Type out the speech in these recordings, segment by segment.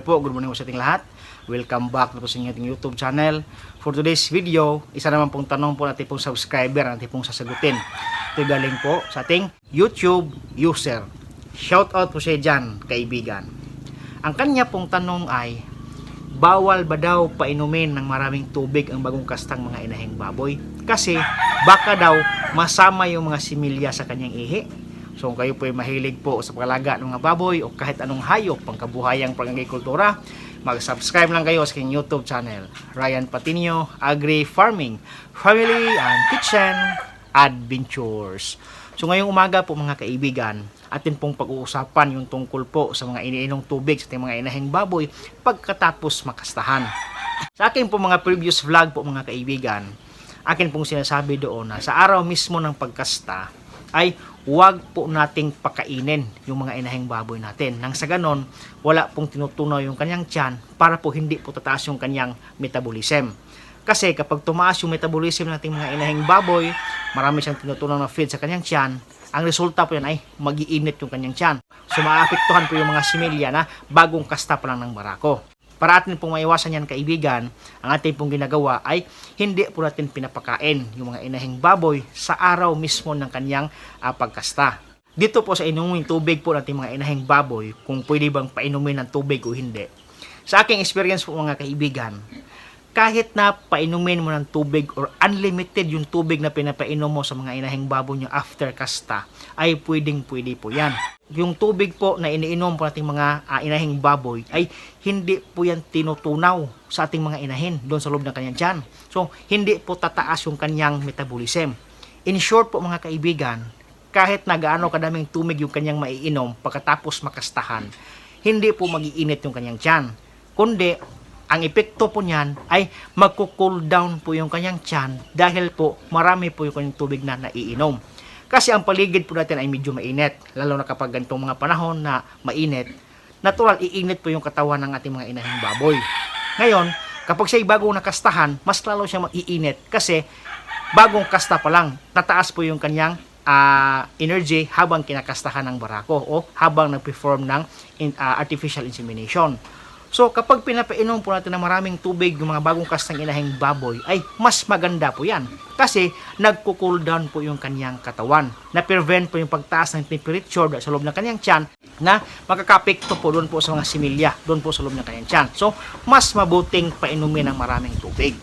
po, good morning po sa ating lahat. Welcome back na po sa ating YouTube channel. For today's video, isa naman pong tanong po natin pong subscriber natin pong sasagutin. Ito galing po sa ating YouTube user. Shout out po siya dyan, kaibigan. Ang kanya pong tanong ay, bawal ba daw painumin ng maraming tubig ang bagong kastang mga inahing baboy? Kasi baka daw masama yung mga similya sa kanyang ihi. So kung kayo po ay mahilig po sa pagalaga ng mga baboy o kahit anong hayop pangkabuhayang pang-agrikultura, mag-subscribe lang kayo sa aking YouTube channel, Ryan Patinio Agri Farming, Family and Kitchen Adventures. So ngayong umaga po mga kaibigan, atin pong pag-uusapan yung tungkol po sa mga iniinong tubig sa ating mga inahing baboy pagkatapos makastahan. Sa akin po mga previous vlog po mga kaibigan, akin pong sinasabi doon na sa araw mismo ng pagkasta ay huwag po nating pakainin yung mga inahing baboy natin. Nang sa ganon, wala pong tinutunaw yung kanyang tiyan para po hindi po tataas yung kanyang metabolism. Kasi kapag tumaas yung metabolism ng ating mga inahing baboy, marami siyang tinutunaw na feed sa kanyang tiyan, ang resulta po yan ay magiinit yung kanyang tiyan. So maapektuhan po yung mga similya na bagong kasta pa lang ng barako. Para atin pong maiwasan yan kaibigan, ang ating pong ginagawa ay hindi po natin pinapakain yung mga inahing baboy sa araw mismo ng kanyang ah, pagkasta. Dito po sa inuming tubig po natin mga inahing baboy, kung pwede bang painumin ng tubig o hindi. Sa aking experience po mga kaibigan, kahit na painumin mo ng tubig or unlimited yung tubig na pinapainom mo sa mga inahing baboy nyo after kasta, ay pwedeng pwede po yan. Yung tubig po na iniinom po nating mga ah, inahing baboy ay hindi po yan tinutunaw sa ating mga inahin doon sa loob ng kanyang tiyan. So, hindi po tataas yung kanyang metabolism. In short po mga kaibigan, kahit na gaano kadaming tumig yung kanyang maiinom pagkatapos makastahan, hindi po magiinit yung kanyang tiyan. Kundi, ang epekto po niyan ay magko-cool down po yung kanyang tiyan dahil po marami po yung kanyang tubig na naiinom. Kasi ang paligid po natin ay medyo mainit, lalo na kapag ganitong mga panahon na mainit, natural iinit po yung katawan ng ating mga inahing baboy. Ngayon, kapag siya bagong nakastahan, mas lalo siya maiinit kasi bagong kasta pa lang, tataas po yung kanyang ah, energy habang kinakastahan ng barako o habang nag-perform ng in- ah, artificial insemination. So kapag pinapainom po natin ng maraming tubig yung mga bagong kastang inahing baboy ay mas maganda po yan. Kasi nagko-cool down po yung kanyang katawan. Na-prevent po yung pagtaas ng temperature sa loob ng kanyang tiyan na makakapekto po doon po sa mga similya, doon po sa loob ng kanyang tiyan. So mas mabuting painumin ng maraming tubig.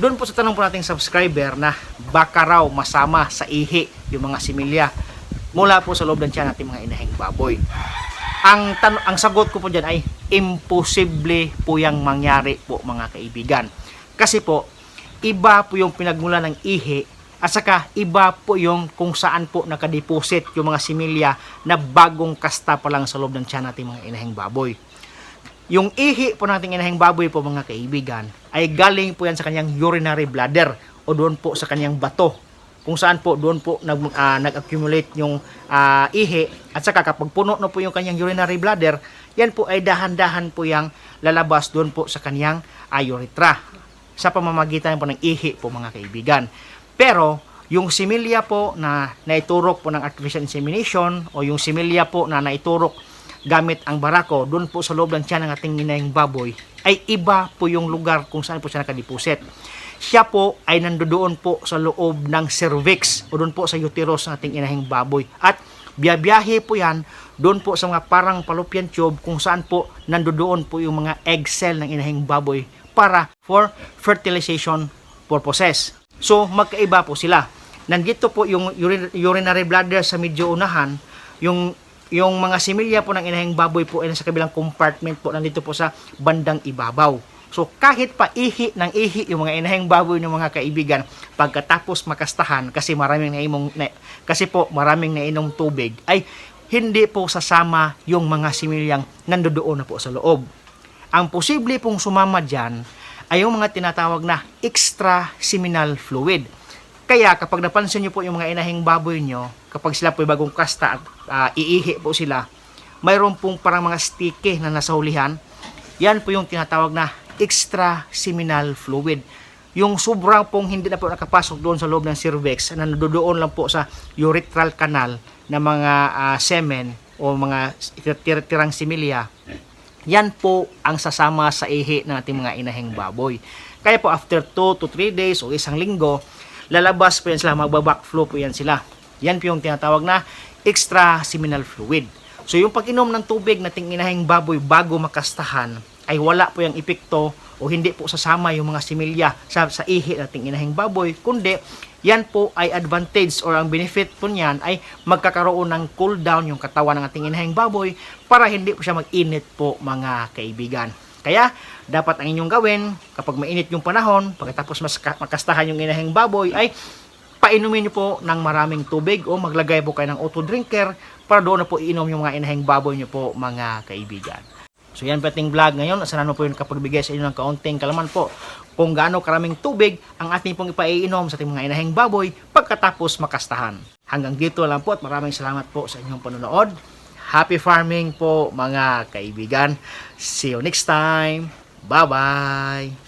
Doon po sa tanong po nating subscriber na baka raw masama sa ihi yung mga similya mula po sa loob ng tiyan natin mga inahing baboy. Ang tan ang sagot ko po diyan ay imposible po yang mangyari po mga kaibigan. Kasi po iba po yung pinagmula ng ihi at saka iba po yung kung saan po nakadeposit yung mga similya na bagong kasta pa lang sa loob ng tiyan natin mga inahing baboy. Yung ihi po nating inahing baboy po mga kaibigan ay galing po yan sa kanyang urinary bladder o doon po sa kanyang bato kung saan po doon po nag, ah, nag-accumulate yung ah, ihi at saka kapag puno na po yung kanyang urinary bladder yan po ay dahan-dahan po yung lalabas doon po sa kanyang ah, urethra sa pamamagitan po ng ihi po mga kaibigan. Pero yung similya po na naiturok po ng artificial insemination o yung similya po na naiturok gamit ang barako doon po sa loob ng tiyan ng ating inayang baboy ay iba po yung lugar kung saan po siya nakadipusit. Siya po ay nandoon po sa loob ng cervix o doon po sa uterus ng ating inahing baboy. At biyabiyahe po yan doon po sa mga parang fallopian tube kung saan po nandoon po yung mga egg cell ng inahing baboy para for fertilization purposes. So magkaiba po sila. Nandito po yung urin- urinary bladder sa medyo unahan, yung yung mga similya po ng inahing baboy po ay nasa kabilang compartment po nandito po sa bandang ibabaw. So kahit pa ihi ng ihi yung mga inahing baboy ng mga kaibigan pagkatapos makastahan kasi maraming naimong na, kasi po maraming nainom tubig ay hindi po sasama yung mga similyang nandoon na po sa loob. Ang posible pong sumama dyan ay yung mga tinatawag na extra seminal fluid. Kaya kapag napansin nyo po yung mga inahing baboy nyo, kapag sila po bagong kasta at ah, iihi po sila, mayroon pong parang mga sticky na nasa hulihan. Yan po yung tinatawag na extra seminal fluid. Yung sobrang pong hindi na po nakapasok doon sa loob ng cervix, na nandoon lang po sa urethral canal ng mga ah, semen o mga tir- tirang similya, yan po ang sasama sa ihi ng ating mga inahing baboy. Kaya po after 2 to 3 days o isang linggo, lalabas po yan sila, magbabackflow po yan sila. Yan po yung tinatawag na extra seminal fluid. So yung pag-inom ng tubig na ting inahing baboy bago makastahan ay wala po yung epekto o hindi po sasama yung mga similya sa, sa ihi nating inahing baboy, kundi yan po ay advantage or ang benefit po niyan ay magkakaroon ng cool down yung katawan ng ating inahing baboy para hindi po siya mag-init po mga kaibigan. Kaya dapat ang inyong gawin kapag mainit yung panahon, pagkatapos mas makastahan yung inahing baboy ay painumin nyo po ng maraming tubig o maglagay po kayo ng auto drinker para doon na po iinom yung mga inahing baboy nyo po mga kaibigan. So yan po ating vlog ngayon. Asahan mo po yung kapagbigay sa inyo ng kaunting kalaman po kung gaano karaming tubig ang ating pong ipaiinom sa ating mga inahing baboy pagkatapos makastahan. Hanggang dito lang po at maraming salamat po sa inyong panonood. Happy farming po mga kaibigan. See you next time. Bye-bye.